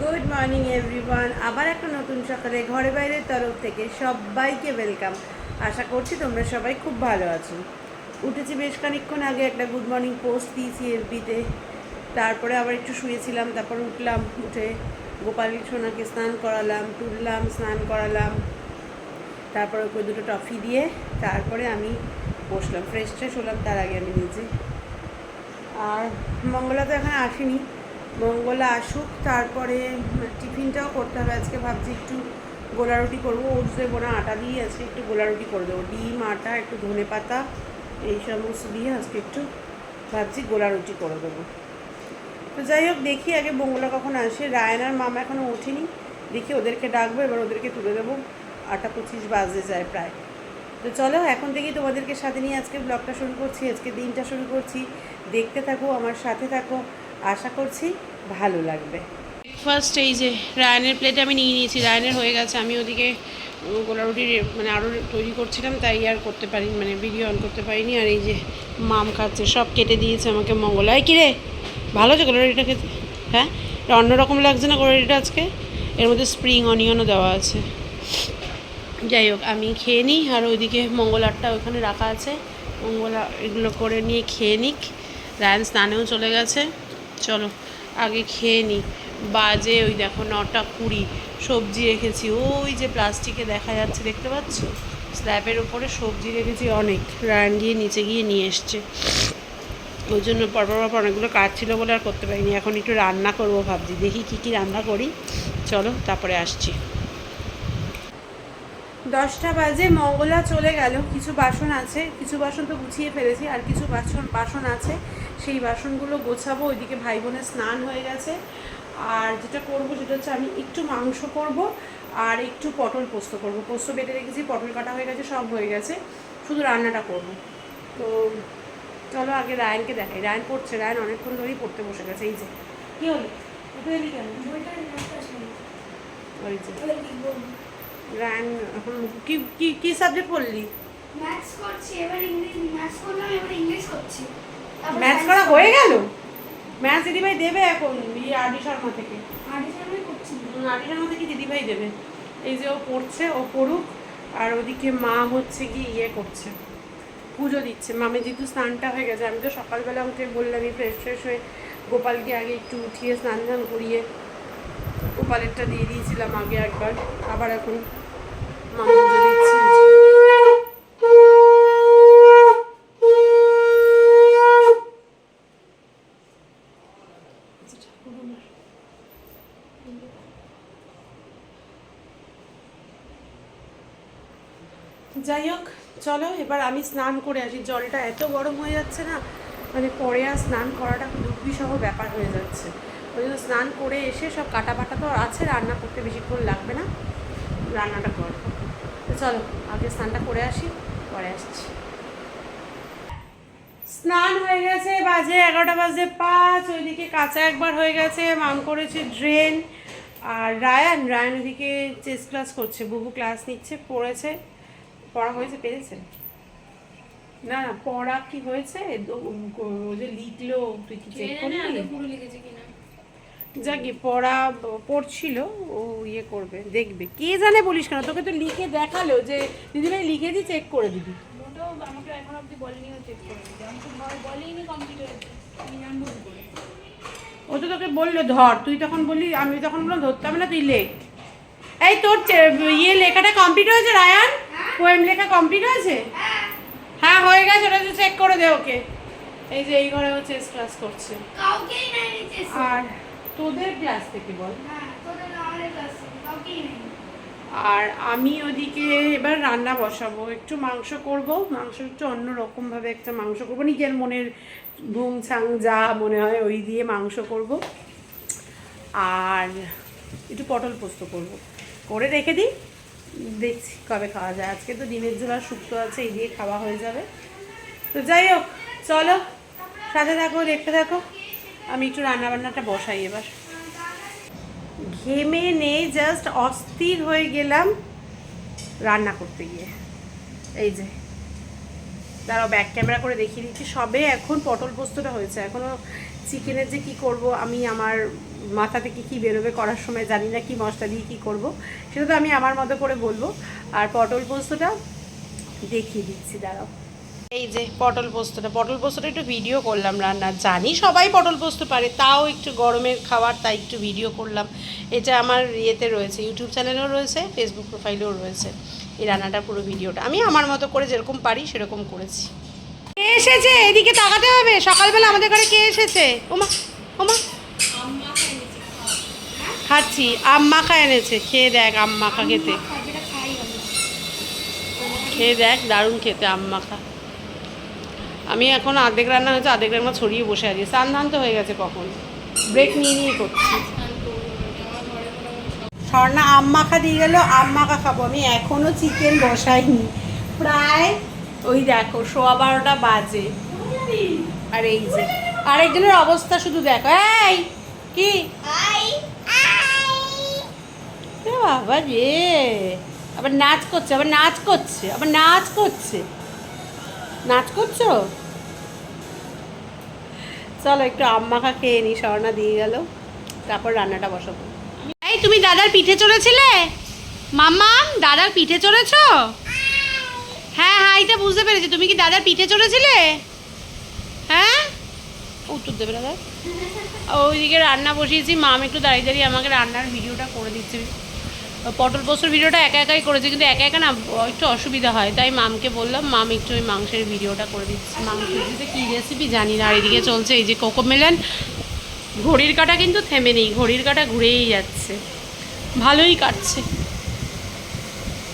Good morning everyone আবার একটা নতুন সকালে ঘরে বাইরের তরফ থেকে সবাইকে ওয়েলকাম আশা করছি তোমরা সবাই খুব ভালো আছো। উঠেছি বেশ খানিকক্ষণ আগে একটা গুড মর্নিং পোস্ট দিয়েছি এফবিতে তারপরে আবার একটু শুয়েছিলাম, তারপর উঠলাম, উঠে গোপাল সোনাকে স্নান করালাম, তুললাম, স্নান করালাম। তারপরে ওকে দুটো টফি দিয়ে তারপরে আমি বসলাম ফ্রেশ ট্রেশ হলাম, তার আগে আমি নিজে। আর মঙ্গলা তো এখানে আসেনি। মঙ্গলা আসুক, তারপরে টিফিনটাও করতে হবে। আজকে ভাবছি একটু গোলা রুটি করব। ওটস দেবো না আটা দিয়ে আজকে একটু গোলা রুটি করে দেবো। ডিম, আটা, একটু ধনে পাতা, এই সমস্ত দিয়ে আজকে একটু ভাবছি গোলা রুটি করে দেবো। তো যাই হোক, দেখি আগে মঙ্গলা কখন আসে। রায়নার মামা এখনও ওঠেনি। দেখি ওদেরকে ডাকবো, এবার ওদেরকে তুলে দেবো। আটা পঁচিশ বাজে যায় প্রায়। তো চলো, এখন থেকেই তোমাদেরকে সাথে নিয়ে আজকে ব্লগটা শুরু করছি, আজকে দিনটা শুরু করছি। দেখতে থাকো, আমার সাথে থাকো। আশা করছি ভালো লাগবে। ফার্স্ট এই যে রায়নের প্লেটে আমি নিয়ে নিয়েছি রায়নের হয়ে গেছে। আমি ওদিকে গোলা রুটি মানে আরও তৈরি করছিলাম, তাই আর করতে পারিনি মানে ভিডিও অন করতে পারিনি। আর এই যে মাম খাচ্ছে, সব কেটে দিয়েছে আমাকে মঙ্গল। মঙ্গলায় কিরে ভালো আছে গোলা রুটিটা খেতে? হ্যাঁ? এটা অন্যরকম লাগছে না গোলা রুটিটা আজকে? এর মধ্যে স্প্রিং অনিয়নও দেওয়া আছে। যাই হোক, আমি খেয়ে নিই, আর ওইদিকে মঙ্গলারটা ওখানে রাখা আছে। মঙ্গলা এগুলো করে নিয়ে খেয়ে নিক। রায়ন স্নানেও চলে গেছে। চলো, আগে খেয়ে নিই বাজে ওই দেখো নটা কুড়ি, সবজি রেখেছি। ওই যে প্লাস্টিকে দেখা যাচ্ছে, দেখতে পাচ্ছ? স্ল্যাবের ওপরে সবজি রেখেছি অনেক, রান গিয়ে নিচে গিয়ে নিয়ে এসছে। ওই জন্য পরপর পর অনেকগুলো কাজ ছিল বলে আর করতে পারিনি। এখন একটু রান্না করব ভাবছি, দেখি কি কি রান্না করি। চলো, তারপরে আসছি। দশটা বাজে মঙ্গলা চলে গেল। কিছু বাসন আছে কিছু বাসন তো গুছিয়ে ফেলেছি আর কিছু বাসন বাসন আছে। সেই বাসনগুলো গোছাবো ওইদিকে ভাই বোনের স্নান হয়ে গেছে। আর যেটা করব সেটা হচ্ছে আমি একটু মাংস করব আর একটু পটল পোস্ত করব। পোস্ত বেটে রেখেছি পটল কাটা হয়ে গেছে সব হয়ে গেছে। শুধু রান্নাটা করব। তো চলো আগে রায়নকে দেখাই। রায়ন পড়ছে রায়ন অনেকক্ষণ ধরেই পড়তে বসে গেছে। এই যে কী হলো? ওই যে। রায়ন এখন কি কি কি সাবজেক্ট পড়লি? ম্যাথস করছি এবার ইংলিশ ম্যাথস করলাম এবার ইংলিশ করছি। ম্যাথস করা হয়ে গেল? ম্যাথস দিদিভাই দেবে এখন ইয়ে আরডি শর্মা থেকে। আর্টিফিশিয়াল করছি। আরডি শর্মা থেকে দিদিভাই দেবে। এই যে ও পড়ছে ও পড়ুক আর ওদিকে মা হচ্ছে কি ইয়ে করছে পুজো দিচ্ছে। মামে যেহেতু স্নানটা হয়ে গেছে আমি তো সকালবেলা উঠে বললামই ফ্রেশ ফ্রেশ হয়ে গোপালকে আগে একটু উঠিয়ে স্নান টান করিয়ে গোপালেরটা দিয়ে দিয়েছিলাম আগে একবার, আবার এখন যাই হোক, চলো, এবার আমি স্নান করে আসি। জলটা এত গরম হয়ে যাচ্ছে না মানে পরে আর স্নান করাটা দুর্বিসহ ব্যাপার হয়ে যাচ্ছে। ওই জন্য স্নান করে এসে সব কাটা বাটা তো আছে রান্না করতে বেশিক্ষণ লাগবে না। রান্নাটা করব তো চলো আগে স্নানটা করে আসি পরে আসছি। স্নান হয়ে গেছে বাজে এগারোটা বাজে পাঁচ ওইদিকে কাঁচা একবার হয়ে গেছে মাম করেছে ড্রেন। আর রায়ান রায়ান ওইদিকে চেস ক্লাস করছে বহু ক্লাস নিচ্ছে পড়েছে। পড়া হয়েছে পেরেছে? না না পড়া কি হয়েছে? ও- ও যে লিখলো তুই কি চেক করলি? পুরো লিখেছি কিনা? যাকে পড়া পড়ছিল ও ইয়ে করবে দেখবে। কে জানে বলিস কেন তোকে তো লিখে দেখাল যে দিদিভাই লিখেছি চেক করে দিবি। আমাকে এখন অবধি বলেনি ও চেক করে ভয় বলেইনি হয়েছে আমি জানব করে। ও তো তোকে বলল ধর তুই তখন বললি আমি তখন বললাম ধরতে হবে না তুই লেখ। এই তোর চে- ইয়ে লেখাটা কমপ্লিট হয়েছে রায়ান? পোয়েম লেখা কমপ্লিট হয়েছে? হ্যাঁ হয়ে গেছে ওটা চেক করে দে ওকে। এই যে এই ঘরে ও চেস ক্লাস করছে। কাউকেই নাই নিচে আর তোদের ক্লাস থেকে বল। হ্যাঁ আর আমি ওদিকে এবার রান্না বসাবো একটু মাংস করব মাংস একটু অন্য রকমভাবে একটা মাংস করব নিজের মনের ভুং ছাং যা মনে হয় ওই দিয়ে মাংস করব। আর একটু পটল পোস্ত করব। করে রেখে দিই দেখছি কবে খাওয়া যায়। আজকে তো ডিমের ঝোল শুক্তো আছে এই দিয়ে খাওয়া হয়ে যাবে। তো যাই হোক চলো সাথে থাকো দেখতে থাকো। আমি একটু রান্নাবান্নাটা বসাই এবার। ঘেমে নেই জাস্ট অস্থির হয়ে গেলাম রান্না করতে গিয়ে। এই যে, দাঁড়াও ব্যাক ক্যামেরা করে দেখিয়ে দিচ্ছি। সবে এখন পটল পোস্তটা হয়েছে। এখনও চিকেনের যে কি করব, আমি আমার মাথা থেকে কী বেরোবে করার সময় জানি না কি মশলা দিয়ে কী করব। সেটা তো আমি আমার মতো করে বলব। আর পটল পোস্তটা দেখিয়ে দিচ্ছি, দাঁড়াও। এই যে পটল পোস্তটা পটল পোস্তটা একটু ভিডিও করলাম রান্না জানি সবাই পটল পোস্ত পারে তাও একটু গরমের খাবার তাই একটু ভিডিও করলাম। এটা আমার ইয়েতে রয়েছে ইউটিউব চ্যানেলেও রয়েছে ফেসবুক প্রোফাইলেও রয়েছে। এই রান্নাটা পুরো ভিডিওটা আমি আমার মতো করে যেরকম পারি সেরকম করেছি। কে এসেছে? এদিকে তাকাতে হবে। সকালবেলা আমাদের ঘরে কে এসেছে? ওমা ওমা। খাচ্ছি। আম মাখা এনেছে। খেয়ে দেখ আম মাখা খেতে। খেয়ে দেখ দারুণ খেতে আম মাখা আমি এখন আর্ধেক রান্না হয়েছে, আর্ধেক রান্না ছড়িয়ে বসে আছি। স্নান তো হয়ে গেছে কখন? ব্রেক নিয়ে নিয়ে করছি। স্বর্ণা আম মাখা দিয়ে গেল, আম মাখা খাব। আমি এখনও চিকেন বসাইনি। প্রায় ওই দেখো, সোয়া বারোটা বাজে। আর এই যে, আরেকজনের অবস্থা শুধু দেখো। এই, কি? বাবা রে। আবার নাচ করছে, আবার নাচ করছে, আবার নাচ করছে। নাচ করছ? চলো একটু আম মাখা খেয়ে নি স্বর্ণা দিয়ে গেল। তারপর রান্নাটা বসাবো। এই তুমি দাদার পিঠে চড়েছিলে? মাম্মাম দাদার পিঠে চড়েছো? হ্যাঁ হ্যাঁ এটা বুঝতে পেরেছি। তুমি কি দাদার পিঠে চড়েছিলে? হ্যাঁ? উত্তর দেবে দাদা। ওইদিকে রান্না বসিয়েছি। মাম একটু দাঁড়িয়ে দাঁড়িয়ে আমাকে রান্নার ভিডিওটা করে দিচ্ছে। পটল পোস্তর ভিডিওটা একা একাই করেছে, কিন্তু একা একা না, একটু অসুবিধা হয়। তাই মামকে বললাম, মাম, একটু ওই মাংসের ভিডিওটা করে দিচ্ছে। মাংস দিতে কী রেসিপি জানি না, আর এদিকে চলছে এই যে কোকোমেলন ঘড়ির কাটা কিন্তু থেমে নেই, ঘড়ির কাটা ঘুরেই যাচ্ছে। ভালোই কাটছে।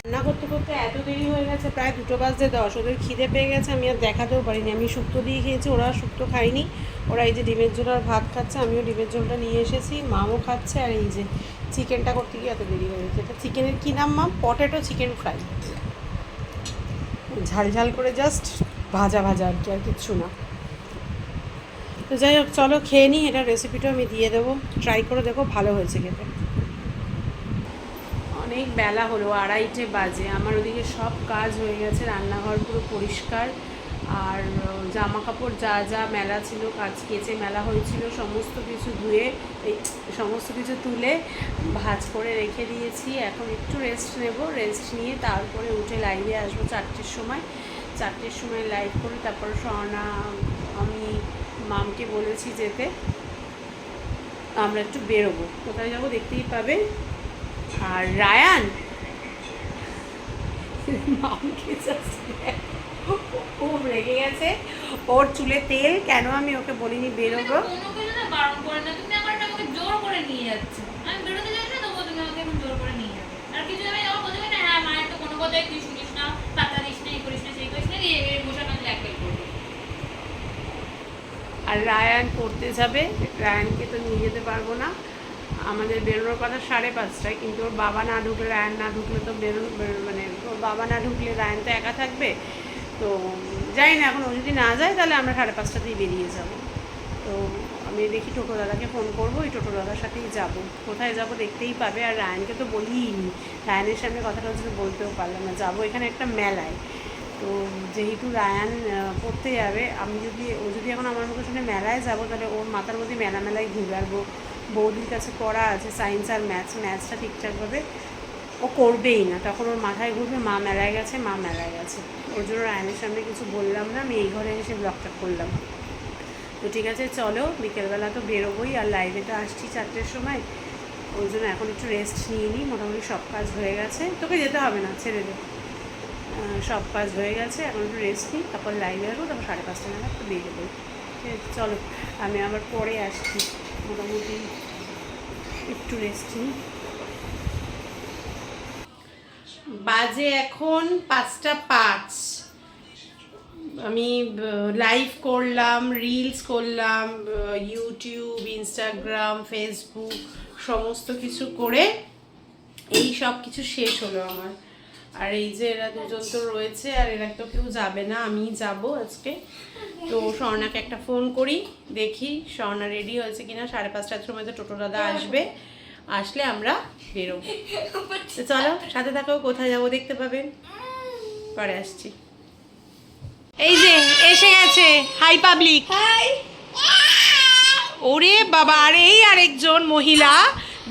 রান্না করতে করতে এত দেরি হয়ে গেছে, প্রায় দুটো বাজতে দশ। ওদের খিদে পেয়ে গেছে, আমি আর দেখাতেও পারিনি। আমি শুক্তো দিয়ে খেয়েছি, ওরা শুক্তো খায়নি। ওরা এই যে ডিমের ঝোল আর ভাত খাচ্ছে, আমিও ডিমের ঝোলটা নিয়ে এসেছি, মামও খাচ্ছে, আর এই যে চিকেনটা করতে গিয়ে এত দেরি হয়ে গেছে। এটা চিকেনের কী নাম মাম পটেটো চিকেন ফ্রাই ঝাল ঝাল করে জাস্ট ভাজা ভাজা আর কি, আর কিচ্ছু না। তো যাই হোক, চলো খেয়ে নিই, এটা রেসিপিটা আমি দিয়ে দেবো। ট্রাই করে দেখো, ভালো হয়েছে খেতে। অনেক বেলা হলো, আড়াইটে বাজে। আমার ওদিকে সব কাজ হয়ে গেছে, রান্নাঘর পুরো পরিষ্কার। আর জামা কাপড় যা যা মেলা ছিল কাজ কেচে মেলা হয়েছিল সমস্ত কিছু ধুয়ে সমস্ত কিছু তুলে ভাজ করে রেখে দিয়েছি এখন একটু রেস্ট নেব রেস্ট নিয়ে তারপরে উঠে লাইভে আসব চারটের সময় চারটের সময় লাইভ করে তারপর স্বর্ণা আমি মামকে বলেছি যেতে আমরা একটু বেরোবো কোথায় যাব দেখতেই পাবে আর রায়ান মামকে খুব রেগে গেছে ওর চুলে তেল কেন আমি ওকে বলিনি বেরোবো? কোনো কিছু না বারণ করে না তুমি আমার আমাকে জোর করে নিয়ে যাচ্ছ। আমি বেরোতে যাই না তুমি আমাকে এখন জোর করে নিয়ে যাবে। আর কিছু আমি আমার বলতে না হ্যাঁ মায়ের তো কোনো কথাই তুই শুনিস না পাতা দিস না এই করিস না সেই করিস না দিয়ে এর বসে ব্ল্যাকমেল করবে। আর রায়ান পড়তে যাবে রায়ানকে তো নিয়ে যেতে পারব না। আমাদের বেরোনোর কথা সাড়ে পাঁচটায় কিন্তু ওর বাবা না ঢুকলে রায়ান না ঢুকলে তো বেরোনো বেরো- মানে ওর বাবা না ঢুকলে রায়ান তো একা থাকবে। তো যাই না, এখন ও যদি না যায় তাহলে আমরা সাড়ে পাঁচটাতেই বেরিয়ে যাব। তো আমি দেখি টোটো দাদাকে ফোন করব, ওই টোটো দাদার সাথেই যাব। কোথায় যাব দেখতেই পাবে, আর রায়ানকে তো বলিনি রায়ানের সামনে কথাটা হচ্ছে বলতেও পারলাম না। যাব এখানে একটা মেলায়। তো যেহেতু রায়ান পড়তে যাবে, আমি যদি, ও যদি এখন আমার মুখের সামনে মেলায় যাব, তাহলে ওর মাথার মধ্যে মেলা মেলায় ঘুরে আসব বৌদির কাছে পড়া আছে সায়েন্স আর ম্যাথস ম্যাথসটা ঠিকঠাকভাবে ও করবেই না। তখন ওর মাথায় ঘুরবে, মা মেলায় গেছে, মা মেলায় গেছে। ওর জন্য রায়ানের সামনে কিছু বললাম না, আমি এই ঘরে এসে ব্লগটা করলাম। তো ঠিক আছে, চলো, বিকেলবেলা তো বেরোবোই, আর লাইভে তো আসছি চারটের সময়। ওই জন্য এখন একটু রেস্ট নিয়ে নিই, মোটামুটি সব কাজ হয়ে গেছে। তোকে যেতে হবে না, ছেড়ে দে। সব কাজ হয়ে গেছে, এখন একটু রেস্ট নিই, তারপর লাইভে আসব, তারপর সাড়ে পাঁচটা নাগাদ তো বেরোবো ঠিক আছে, চলো, আমি আবার পরে আসছি। মোটামুটি একটু রেস্ট নিই। বাজে এখন পাঁচটা পাঁচ। আমি লাইভ করলাম রিলস করলাম ইউটিউব ইনস্টাগ্রাম ফেসবুক সমস্ত কিছু করে এই সব কিছু শেষ হলো আমার। আর এই যে এরা দুজন তো রয়েছে, আর এরা তো কেউ যাবে না, আমি যাব আজকে। তো স্বর্ণাকে একটা ফোন করি, দেখি স্বর্ণা রেডি হয়েছে কিনা। সাড়ে পাঁচটার সময় তো টোটো দাদা আসবে। আসলে আমরা বেরোবো। চলো সাথে থাকো কোথায় যাব দেখতে পাবেন? পরে আসছি। এই যে এসে গেছে। হাই পাবলিক হাই ওরে বাবা আর এই আরেকজন মহিলা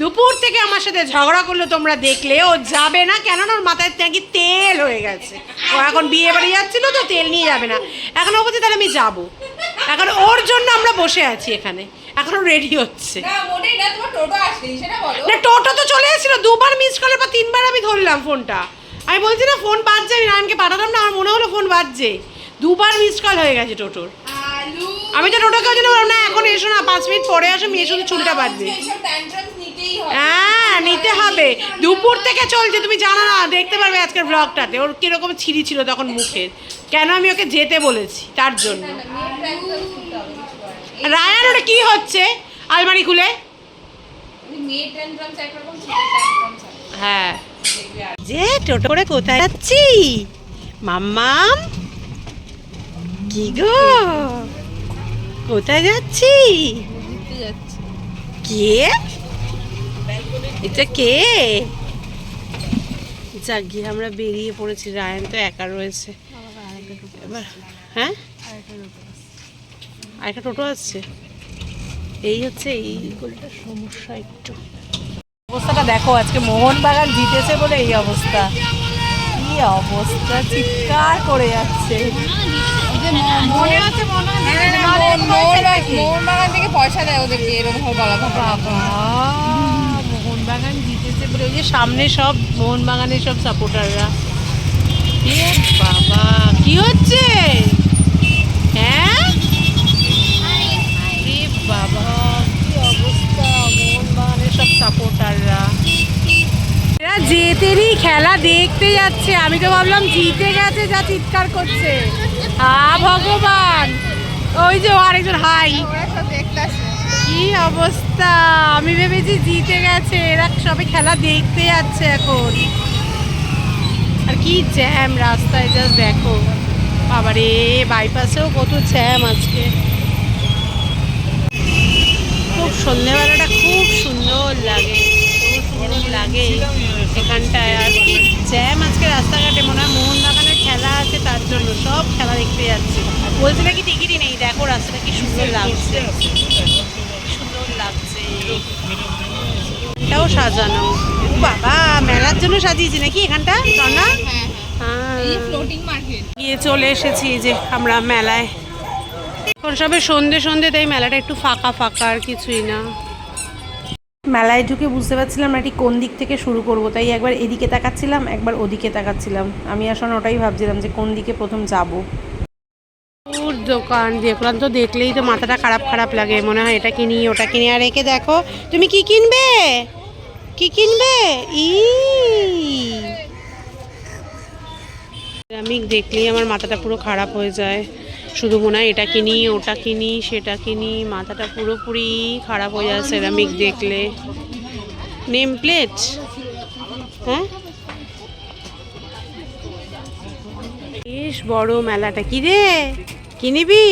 দুপুর থেকে আমার সাথে ঝগড়া করল তোমরা দেখলে। ও যাবে না কেননা ওর মাথায় নাকি তেল হয়ে গেছে। ও এখন বিয়ে বাড়ি যাচ্ছিল তো তেল নিয়ে যাবে না। এখন ও বলছে তাহলে আমি যাব। এখন ওর জন্য আমরা বসে আছি এখানে। এখন রেডি হচ্ছে। না টোটো তো চলে এসেছিল দুবার মিস করার পর তিনবার আমি ধরলাম ফোনটা আমি বলছি না ফোন বাজছে আমি রায়নকে পাঠালাম না আমার মনে হলো ফোন বাজছে। দুবার মিস কল হয়ে গেছে টোটোর। আমি তো টোটোকে ওই জন্য না এখন এসো না পাঁচ মিনিট পরে আসো মেয়ে শুধু চুলটা বাঁধবে। হ্যাঁ নিতে হবে। দুপুর থেকে চলছে তুমি জানো না দেখতে পারবে আজকের ব্লগটাতে ওর কীরকম ছিঁড়ি ছিল তখন মুখের। কেন আমি ওকে যেতে বলেছি তার জন্য না, মেয়ের ট্যান্ট্রামস নিতে হবে রায়ান ওটা কি হচ্ছে? আলমারি খুলে। হ্যাঁ। যে টোটো করে কোথায় যাচ্ছি? মাম্মাম কি গো? কোথায় যাচ্ছি? কে? এটা কে? যাক গিয়ে আমরা বেরিয়ে পড়েছি। রায়ন তো একা রয়েছে। এবার হ্যাঁ? আরেকটা টোটো আসছে। এই হচ্ছে এই গলিটার সমস্যা একটু। অবস্থাটা দেখো আজকে মোহনবাগান জিতেছে বলে এই অবস্থা। কি অবস্থা চিৎকার করে যাচ্ছে। মনে মনে মোহনবাগান থেকে পয়সা দেয় ওদেরকে এরকম বলা বাবা মোহনবাগান জিতেছে বলে ওই যে সামনে সব মোহনবাগানের সব সাপোর্টাররা। এ বাবা কি হচ্ছে? হ্যাঁ আরে বাবা কি অবস্থা মোহনবাগানের সব সাপোর্টাররা এরা জেতেরই খেলা দেখতে যাচ্ছে। আমি তো ভাবলাম জিতে গেছে যা চিৎকার করছে। হা ভগবান! ওই যে আরেকজন হাই। কি অবস্থা? আমি ভেবেছি জিতে গেছে। এরা সবে খেলা দেখতে যাচ্ছে এখন। আর কি জ্যাম রাস্তায় জাস্ট দেখো। আবার বাবারে বাইপাসেও কত জ্যাম আজকে। খুব সন্ধেবেলাটা খুব সুন্দর লাগে খুব সুন্দর লাগে এখানটায়। আর কি জ্যাম আজকে রাস্তাঘাটে মনে হয় মোহনবাগানের খেলা আছে তার জন্য সব খেলা দেখতে যাচ্ছে। বলছে নাকি টিকিটই নেই দেখো রাস্তাটা কি সুন্দর লাগছে। সুন্দর লাগছে। এটাও সাজানো। বাবা মেলার জন্য সাজিয়েছি নাকি এখানটা? না হ্যাঁ মার্কেট গিয়ে চলে এসেছি যে আমরা মেলায়। এখন সবে সন্ধে সন্ধে তাই মেলাটা একটু ফাঁকা ফাঁকা আর কিছুই না। মেলায় ঢুকে বুঝতে পারছিলাম না ঠিক কোন দিক থেকে শুরু করব তাই একবার এদিকে তাকাচ্ছিলাম একবার ওদিকে তাকাচ্ছিলাম। আমি আসলে ওটাই ভাবছিলাম যে কোন দিকে প্রথম যাব। ওর দোকান দেখলাম তো দেখলেই তো মাথাটা খারাপ খারাপ লাগে। মনে হয় এটা কিনি ওটা কিনি। আর একে দেখো তুমি কি কিনবে? কি কিনবে? ই। আমি দেখলেই আমার মাথাটা পুরো খারাপ হয়ে যায়। শুধু মনে হয় এটা কিনি ওটা কিনি সেটা কিনি মাথাটা পুরোপুরি খারাপ হয়ে যায় সেরামিক দেখলে। নেম প্লেট হ্যাঁ? বেশ বড় মেলাটা। কি রে? কি নিবি?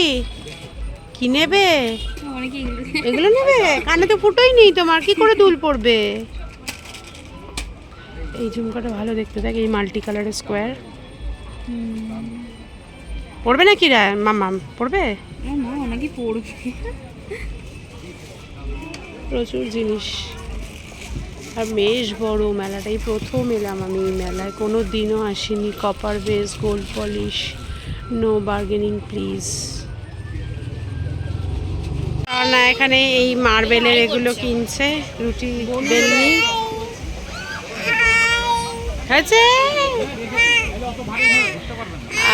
কি নেবে? এগুলো নেবে? কানে তো ফুটোই নেই তোমার। কি করে দুল পড়বে? এই ঝুমকাটা ভালো দেখতে। থাকে এই মাল্টি কালারের স্কোয়ার পড়বে নাকি রা মামা পড়বে? না অনেকে পড়বে। প্রচুর জিনিস। আর বেশ বড় মেলাটাই প্রথম এলাম আমি এই মেলায়। কোনো দিনও আসিনি। Copper base gold polish no bargaining please না এখানে এই মার্বেলের এগুলো কিনছে রুটি বেলনি। হয়েছে?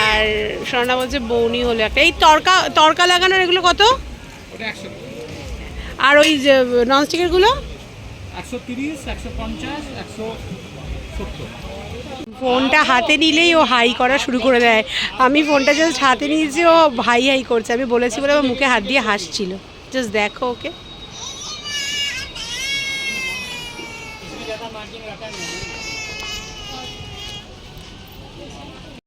আর স্বর্ণা বলছে বৌনি হলো একটা। এই তরকা তরকা লাগানোর এগুলো কত? আর ওই যে ননস্টিকেরগুলো একশো তিরিশ একশো পঞ্চাশ একশো ফোনটা হাতে নিলেই ও হাই করা শুরু করে দেয়। আমি ফোনটা জাস্ট হাতে নিয়েছি ও হাই হাই করছে। আমি বলেছি বলে আমার মুখে হাত দিয়ে হাসছিল। জাস্ট দেখো ওকে।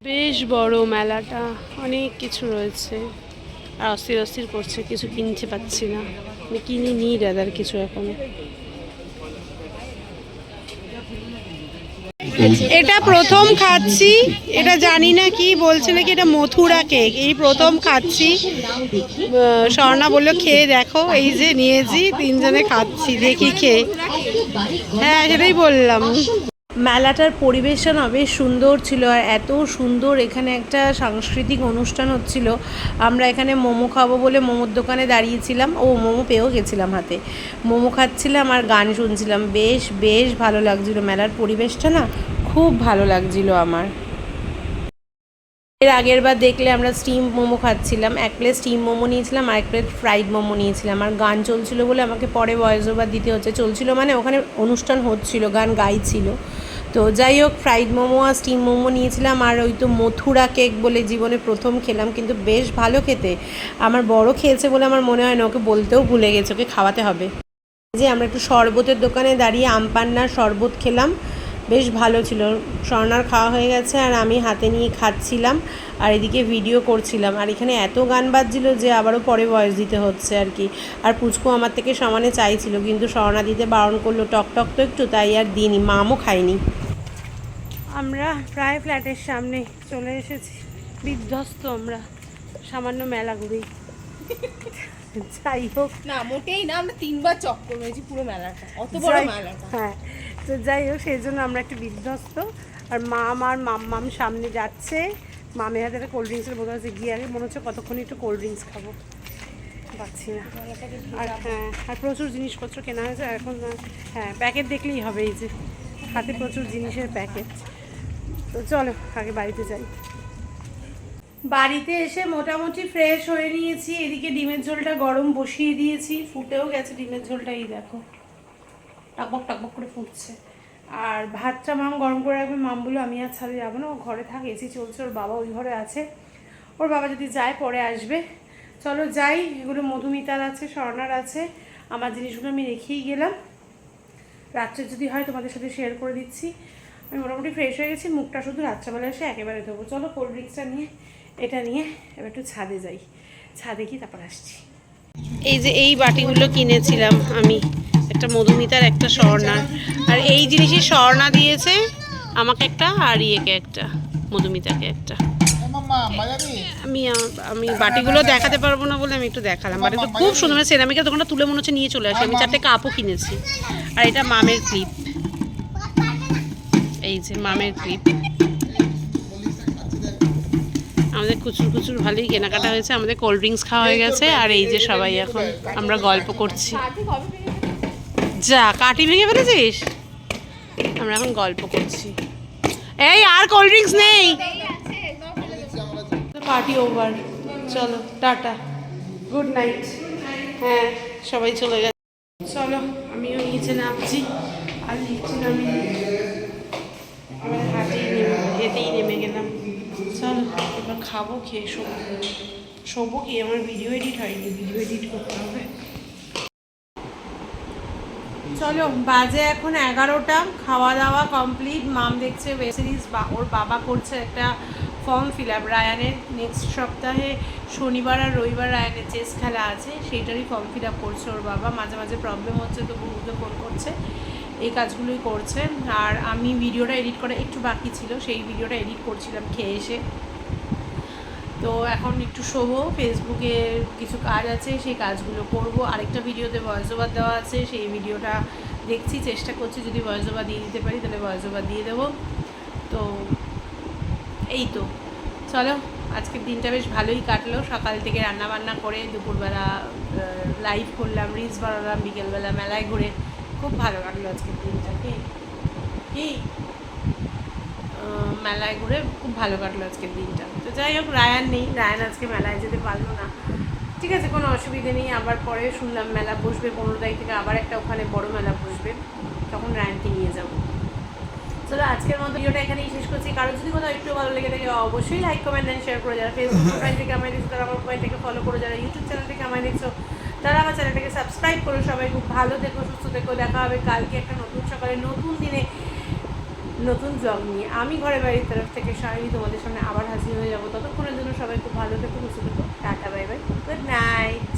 বেশ বড় মেলাটা, অনেক কিছু রয়েছে। আর অস্থির অস্থির করছে, কিছু কিনতে পাচ্ছি না। আমি কিনি নি দাদার কিছু এখনও। এটা প্রথম খাচ্ছি, এটা জানি না কি বলছে নাকি, এটা মথুরা কেক। এই প্রথম খাচ্ছি। স্বর্ণা বলল, খেয়ে দেখো, এই যে নিয়েছি, তিনজনে খাচ্ছি, দেখি খেয়ে। হ্যাঁ সেটাই বললাম। মেলাটার পরিবেশটা না বেশ সুন্দর ছিল আর এত সুন্দর এখানে একটা সাংস্কৃতিক অনুষ্ঠান হচ্ছিল। আমরা এখানে মোমো খাব বলে মোমোর দোকানে দাঁড়িয়েছিলাম। ও, মোমো পেয়েও গেছিলাম হাতে। মোমো খাচ্ছিলাম আর গান শুনছিলাম। বেশ বেশ ভালো লাগছিল। মেলার পরিবেশটা না খুব ভালো লাগছিল আমার। এর আগের বার দেখলে আমরা স্টিম মোমো খাচ্ছিলাম। এক প্লেট স্টিম মোমো নিয়েছিলাম আর এক প্লেট ফ্রাইড মোমো নিয়েছিলাম। আর গান চলছিল বলে আমাকে পরে ভয়েস ওভার দিতে হচ্ছে। চলছিল মানে ওখানে অনুষ্ঠান হচ্ছিল, গান গাইছিল। তো যাই হোক ফ্রাইড মোমো আর স্টিম মোমো নিয়েছিলাম। আর ওই তো মথুরা কেক বলে জীবনে প্রথম খেলাম, কিন্তু বেশ ভালো খেতে। আমার বড় খেয়েছে বলে আমার মনে হয় না, ওকে বলতেও ভুলে গেছে, ওকে খাওয়াতে হবে। যে আমরা একটু শরবতের দোকানে দাঁড়িয়ে আমপান্নার শরবত খেলাম। বেশ ভালো ছিল। স্বর্ণার খাওয়া হয়ে গেছে আর আমি হাতে নিয়ে খাচ্ছিলাম আর এদিকে ভিডিও করছিলাম। আর এখানে এত গান বাজছিল যে আবারও পরে ভয়েস দিতে হচ্ছে আর কি। আর পুচকু আমার থেকে সমানে চাইছিল কিন্তু স্বর্ণা দিতে বারণ করল টক টক তো একটু তাই আর দিইনি মামও খাইনি। আমরা প্রায় ফ্ল্যাটের সামনে চলে এসেছি। বিধ্বস্ত আমরা সামান্য মেলা ঘুরেই। যাই হোক। না মোটেই না আমরা তিনবার চক্কর মেরেছি পুরো মেলাটা। অত বড় মেলাটা। হ্যাঁ। তো যাই হোক, সেই জন্য আমরা একটু বিধ্বস্ত। আর মাম আর মাম্মাম সামনে যাচ্ছে। মামের হাতে একটা কোল্ড ড্রিঙ্কসের বোতল আছে, গিয়ে আগে মনে হচ্ছে কতক্ষণ একটু কোল্ড ড্রিঙ্কস খাব। পাচ্ছি না। আর হ্যাঁ আর প্রচুর জিনিসপত্র কেনা হয়েছে। এখন হ্যাঁ প্যাকেট দেখলেই হবে এই যে। হাতে প্রচুর জিনিসের প্যাকেট তো চলো, আগে বাড়িতে যাই। বাড়িতে এসে মোটামুটি ফ্রেশ হয়ে নিয়েছি। এদিকে ডিমের ঝোলটা গরম বসিয়ে দিয়েছি। ফুটেও গেছে ডিমের ঝোলটা এই দেখো। টাকবক টাকবক করে ফুটছে। আর ভাতটা মাম গরম করে রাখবে, মাম বলল, আমি আর ছাদে যাব না, ও ঘরে থাক, এসি চলছে, ওর বাবা ওই ঘরে আছে। ওর বাবা যদি যায়, পরে আসবে। চলো যাই, এগুলো মধুমিতার আছে, স্বর্ণার আছে, আমার জিনিসগুলো আমি রেখেই গেলাম। রাত্রে যদি হয়, তোমাদের সাথে শেয়ার করে দিচ্ছি। আমি মোটামুটি ফ্রেশ হয়ে গেছি, মুখটা শুধু রাত্রেবেলা এসে একেবারে দেবো চলো কোল্ড ড্রিঙ্কসটা নিয়ে, এটা নিয়ে এবার একটু ছাদে যাই। ছাদে গিয়ে তারপর আসছি। এই যে এই বাটিগুলো কিনেছিলাম আমি একটা মধুমিতার একটা স্বর্ণার আর এই জিনিসই স্বর্ণা দিয়েছে, আমাকে একটা, আর ইয়েকে একটা, মধুমিতাকে একটা। আমি আমি বাটিগুলো দেখাতে পারব না বলে আমি একটু দেখালাম। বাটিগুলো খুব সুন্দর মানে সেরামিকের দোকানটা তুলে মনে হচ্ছে নিয়ে চলে আসি। আমি চারটে কাপও কিনেছি। আর এটা মামের ক্লিপ এই যে মামের ক্লিপ আমাদের কুচুর কুচুর ভালোই কেনাকাটা হয়েছে, আমাদের কোল্ড ড্রিঙ্কস খাওয়া হয়ে গেছে, আর এই যে সবাই এখন আমরা গল্প করছি। যা কাটি ভেঙে ফেলেছিস? আমরা এখন গল্প করছি। এই, আর কোল্ড ড্রিঙ্কস নেই। পার্টি ওভার চলো, টাটা। গুড নাইট হ্যাঁ সবাই চলে গেছে। চলো, আমিও নিচে নামছি। আর নিচে নামি এবার হাটেই নেমে হেঁটেই নেমে গেলাম। চলো, এবার খাব, খেয়ে শোবো। শোবো কি? আমার ভিডিও এডিট হয়নি ভিডিও এডিট করতে হবে। চলো, বাজে এখন এগারোটা খাওয়া দাওয়া কমপ্লিট মাম দেখছে ওয়েব সিরিজ বা ওর বাবা করছে একটা ফর্ম ফিল আপ রায়ানের নেক্সট সপ্তাহে শনিবার আর রবিবার রায়ানের চেস খেলা আছে, সেইটারই ফর্ম ফিল আপ করছে ওর বাবা, মাঝে মাঝে প্রবলেম হচ্ছে তো বন্ধুকে ফোন করছে, এই কাজগুলোই করছে, আর আমি ভিডিওটা এডিট করা একটু বাকি ছিল, সেই ভিডিওটা এডিট করছিলাম খেয়ে এসে। তো এখন একটু শোবো ফেসবুকে কিছু কাজ আছে, সেই কাজগুলো করব। আরেকটা ভিডিওতে ভয়েস ওভার দেওয়া আছে, সেই ভিডিওটা দেখছি, চেষ্টা করছি যদি ভয়েস ওভার দিয়ে দিতে পারি, তাহলে ভয়েস ওভার দিয়ে দেবো। তো এই তো। চলো, আজকের দিনটা বেশ ভালোই কাটলো। সকাল থেকে রান্না বান্না করে দুপুরবেলা লাইভ করলাম রিলস বানালাম, বিকেলবেলা মেলায় ঘুরে। খুব ভালো লাগল আজকের দিনটা। কি? মেলায় ঘুরে খুব ভালো কাটলো আজকের দিনটা। তো যাই হোক, রায়ান নেই। রায়ান আজকে মেলায় যেতে পারল না। ঠিক আছে, কোনো অসুবিধে নেই। আবার পরে শুনলাম মেলা বসবে, পনেরো তারিখ থেকে আবার একটা ওখানে বড় মেলা বসবে। তখন রায়ানকে নিয়ে যাব। চলো, আজকের মতো ভিডিওটা এখানেই শেষ করছি। কারও যদি কোথাও একটু ভালো লেগে থাকে, অবশ্যই লাইক কমেন্ট দেন শেয়ার করে যারা ফেসবুক প্রোফাইল থেকে আমায় দেখছ, তারা আমার প্রোফাইলটাকে ফলো করো যারা ইউটিউব চ্যানেল থেকে আমায় দেখছ, তারা আমার চ্যানেলটাকে সাবস্ক্রাইব করো সবাই। খুব ভালো দেখো সুস্থ দেখো দেখা হবে কালকে একটা নতুন সকালে, নতুন দিনে। নতুন জব নিয়ে। আমি ঘরে বাড়ির তরফ থেকে সবাই তোমাদের সামনে আবার হাজির হয়ে যাব। ততক্ষণের জন্য সবাই খুব ভালো থেকো খুশি থেকো। Tata bye bye good night